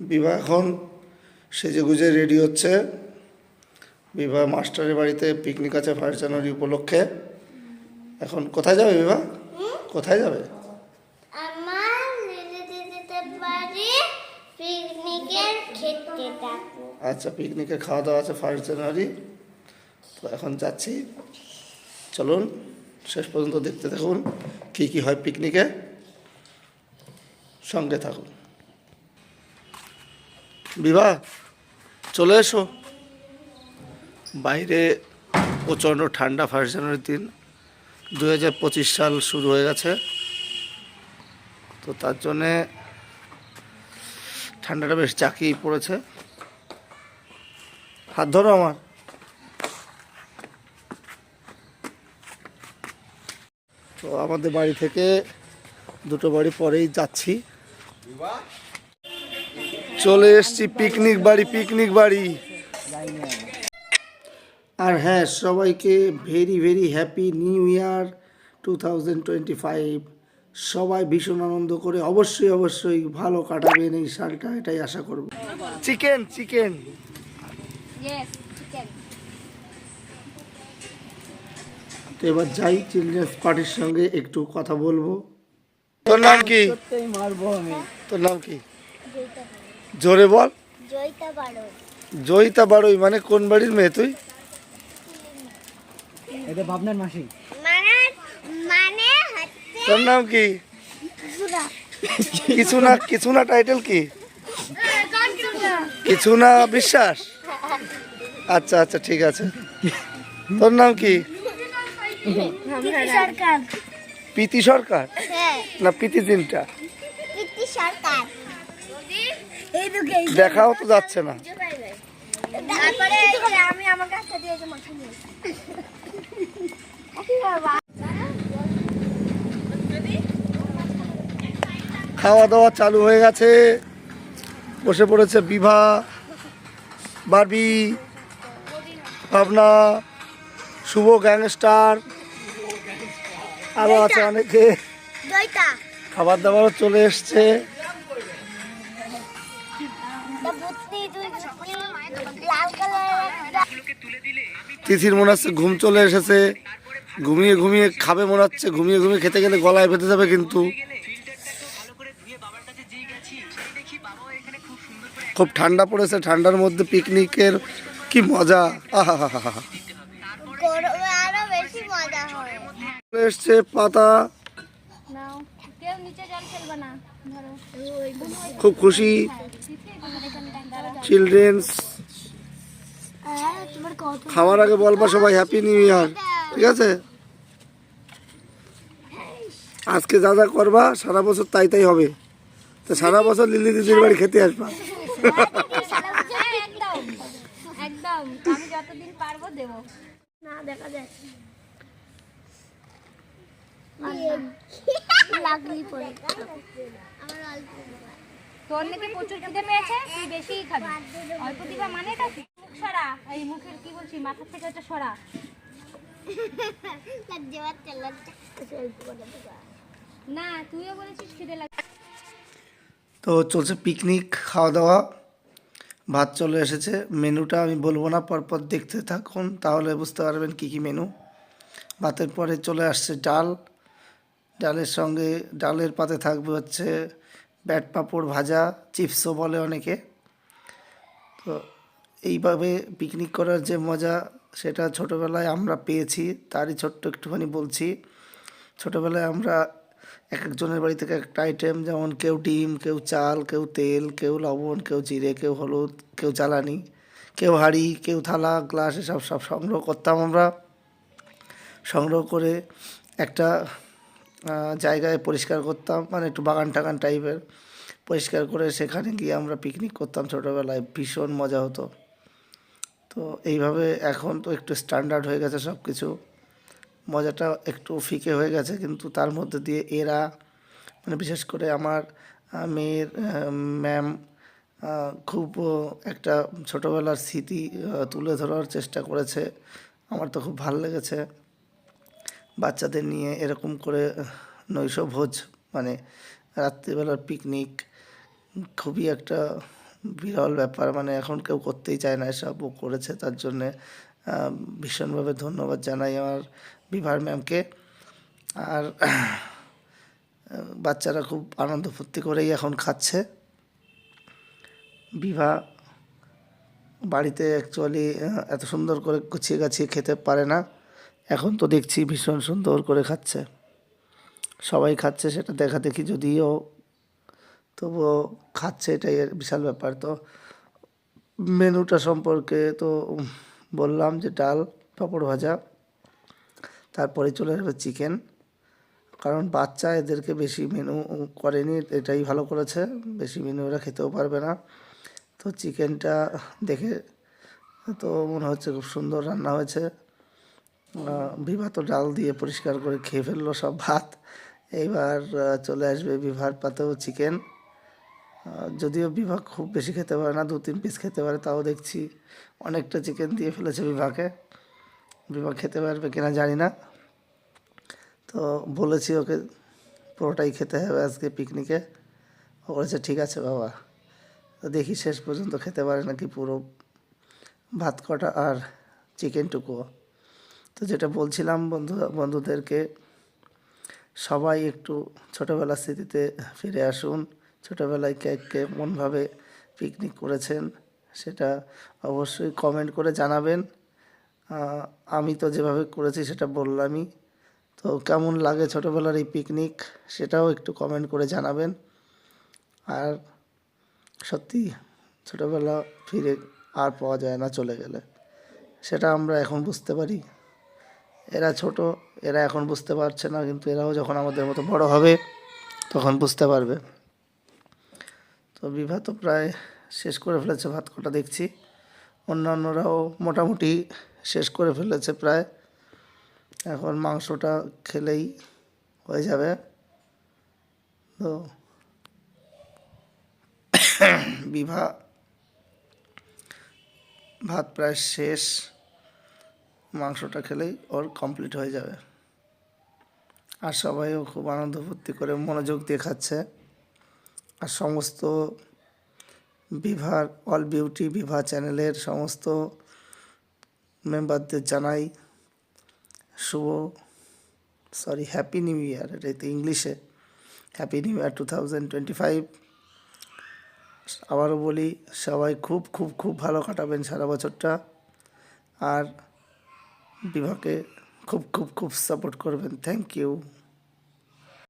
বিবাহ এখন সেজে গুজে রেডি হচ্ছে। বিবাহ মাস্টারের বাড়িতে পিকনিক আছে ফার্স্ট জানুয়ারি উপলক্ষে। এখন কোথায় যাবে বিবাহ? কোথায় যাবে? আচ্ছা পিকনিকের খাওয়া দাওয়া আছে ফার্স্ট জানুয়ারি। তো এখন যাচ্ছি। চলুন শেষ পর্যন্ত দেখতে থাকুন কী কী হয় পিকনিকে সঙ্গে থাকুন। বিবাহ, চলে এসো। বাইরে প্রচণ্ড ঠান্ডা ফার্স্ট জানুয়ারির দিন। দু হাজার পঁচিশ সাল শুরু হয়ে গেছে। তো তার জন্যে ঠান্ডাটা বেশ জাঁকিয়ে পড়েছে। হাত ধরো আমার। তো আমাদের বাড়ি থেকে দুটো বাড়ি পরেই যাচ্ছি। চলে এসছি পিকনিক বাড়ি পিকনিক বাড়ি। আর হ্যাঁ সবাইকে very very happy new year two thousand twenty five সবাই ভীষণ আনন্দ করে অবশ্যই অবশ্যই ভালো কাটাবেন এই সালটা এটাই আশা করব। চিকেন চিকেন চিকেন তো এবার যাই চিলড্রেন্স পার্টির সঙ্গে একটু কথা বলব। তোর নাম কি? মারবো আমি। তোর নাম কি? জোরে বল। জয়িতা বারো বাড়ই মানে কোন বাড়ির মেয়ে তুই? এটা ভাবনার মাসি। মানে মানে তোর নাম কি? কিছু না কিছু না টাইটেল কি? কিছু না বিশ্বাস? আচ্ছা আচ্ছা ঠিক আছে। তোর নাম কি? সরকার। প্রীতি সরকার? হ্যাঁ। না প্রীতি দিনটা। সরকার। দেখাও তো যাচ্ছে না। খাওয়া দাওয়া চালু হয়ে গেছে। বসে পড়েছে বিভা বারবি ভাবনা শুভ গ্যাংস্টার আরও আছে অনেকে। খাবার দাবারও চলে এসছে। তিথির মনে হচ্ছে ঘুম চলে এসেছে। ঘুমিয়ে ঘুমিয়ে খাবে মনে হচ্ছে ঘুমিয়ে ঘুমিয়ে খেতে গেলে গলায় বেঁধে যাবে কিন্তু। খুব ঠান্ডা পড়েছে ঠান্ডার মধ্যে পিকনিকের কি মজা। হয়। এসছে পাতা। খুব খুশি। চিলড্রেন্স কত খাওয়ার আগে বলবা সবাই হ্যাপি নিউ ইয়ার ঠিক আছে? আজকে যা যা করবা সারা বছর তাই তাই হবে। তো সারা বছর লিলি দিদির বাড়ি খেতে আসবা। একদম একদম আমি যতদিন পারব দেবো। না দেখা যায়। লাগলি পরে। আমার অল্প তোর নাকি প্রচুর খিদে পেয়েছে তুই বেশিই খাবি। অল্প দিবা মুখ সরা। এই মুখের কি বলছি? মাথার থেকে সরা। না তুইও বলেছিস খিদে লাগে তো চলছে পিকনিক খাওয়া দাওয়া ভাত চলে এসেছে। মেনুটা আমি বলব না পরপর দেখতে থাকুন। তাহলে বুঝতে পারবেন কী কী মেনু। ভাতের পরে চলে আসছে ডাল। ডালের সঙ্গে ডালের পাতে থাকবে হচ্ছে ব্যাট পাঁপড় ভাজা চিপসও বলে অনেকে। তো এইভাবে পিকনিক করার যে মজা, সেটা ছোটোবেলায় আমরা পেয়েছি। তারই ছোট্ট একটুখানি বলছি। ছোটোবেলায় আমরা এক একজনের বাড়ি থেকে একটা আইটেম যেমন কেউ ডিম, কেউ চাল, কেউ তেল, কেউ লবণ, কেউ জিরে, কেউ হলুদ, কেউ জ্বালানি, কেউ হাঁড়ি, কেউ থালা, গ্লাস, এসব সব সংগ্রহ করতাম আমরা। সংগ্রহ করে একটা জায়গায় পরিষ্কার করতাম মানে একটু বাগান টাগান টাইপের পরিষ্কার করে সেখানে গিয়ে আমরা পিকনিক করতাম ছোটোবেলায়। ভীষণ মজা হতো। তো এইভাবে এখন তো একটু স্ট্যান্ডার্ড হয়ে গেছে সব কিছু মজাটা একটু ফিকে হয়ে গেছে, কিন্তু তার মধ্যে দিয়ে এরা মানে বিশেষ করে আমার মেয়ের ম্যাম খুব একটা ছোটোবেলার স্মৃতি তুলে ধরার চেষ্টা করেছে। আমার তো খুব ভালো লেগেছে। বাচ্চাদের নিয়ে এরকম করে নৈশভোজ মানে রাত্রিবেলার পিকনিক খুবই একটা বিরল ব্যাপার মানে এখন কেউ করতেই চায় না এসব, ও করেছে তার জন্যে ভীষণভাবে ধন্যবাদ জানাই আমার বিভার ম্যামকে। আর বাচ্চারা খুব আনন্দ ফুর্তি করেই এখন খাচ্ছে। বিভা বাড়িতে অ্যাকচুয়ালি এত সুন্দর করে গুছিয়ে গাছিয়ে খেতে পারে না। এখন তো দেখছি ভীষণ সুন্দর করে খাচ্ছে। সবাই খাচ্ছে সেটা দেখা দেখি, যদিও তবুও খাচ্ছে এটাই বিশাল ব্যাপার। তো মেনুটা সম্পর্কে তো বললাম যে ডাল, পাঁপড় ভাজা, তারপরে চলে আসবে চিকেন। কারণ বাচ্চা এদেরকে বেশি মেনু করেনি, এটাই ভালো করেছে, বেশি মেনু ওরা খেতেও পারবে না। তো চিকেনটা দেখে তো মনে হচ্ছে খুব সুন্দর রান্না হয়েছে। বিভা তো ডাল দিয়ে পরিষ্কার করে খেয়ে ফেলল সব ভাত। এইবার চলে আসবে বিভার পাতেও চিকেন। যদিও বিভাগ খুব বেশি খেতে পারে না দু তিন পিস খেতে পারে, তাও দেখছি অনেকটা চিকেন দিয়ে ফেলেছে বিভাকে বিভাগ খেতে পারবে কিনা জানি না। তো বলেছি ওকে, পুরোটাই খেতে হবে আজকে পিকনিকে ও বলেছে, ঠিক আছে বাবা, তো দেখি শেষ পর্যন্ত খেতে পারে নাকি পুরো ভাত কটা আর চিকেনটুকুও তো যেটা বলছিলাম বন্ধু, বন্ধুদেরকে, সবাই একটু ছোটোবেলার স্মৃতিতে ফিরে আসুন। ছোটোবেলায় কে কে মনভাবে পিকনিক করেছেন সেটা অবশ্যই কমেন্ট করে জানাবেন। আমি তো যেভাবে করেছি সেটা বললামই। তো কেমন লাগে ছোটোবেলার এই পিকনিক সেটাও একটু কমেন্ট করে জানাবেন। আর সত্যি ছোটোবেলা ফিরে আর পাওয়া যায় না চলে গেলে। সেটা আমরা এখন বুঝতে পারি। এরা ছোট, এরা এখন বুঝতে পারছে না, কিন্তু এরাও যখন আমাদের মতো বড় হবে তখন বুঝতে পারবে। তো বিভা তো প্রায় শেষ করে ফেলেছে ভাত কটা দেখছি। অন্যান্যরাও মোটামুটি শেষ করে ফেলেছে প্রায়। এখন মাংসটা খেলেই হয়ে যাবে। তো বিভা ভাত প্রায় শেষ। মাংসটা খেলেই ওর কমপ্লিট হয়ে যাবে। আর সবাইও খুব আনন্দ ফুর্তি করে মনোযোগ দিয়ে খাচ্ছে। আর সমস্ত বিভার অল বিউটি বিভা চ্যানেলের সমস্ত মেম্বারদের জানাই শুভ সরি হ্যাপি নিউ ইয়ার এটা তো ইংলিশে happy new year two thousand twenty five আবারও বলি, সবাই খুব খুব খুব ভালো কাটাবেন সারা বছরটা। আর বিভাকে খুব খুব খুব সাপোর্ট করবেন। Thank you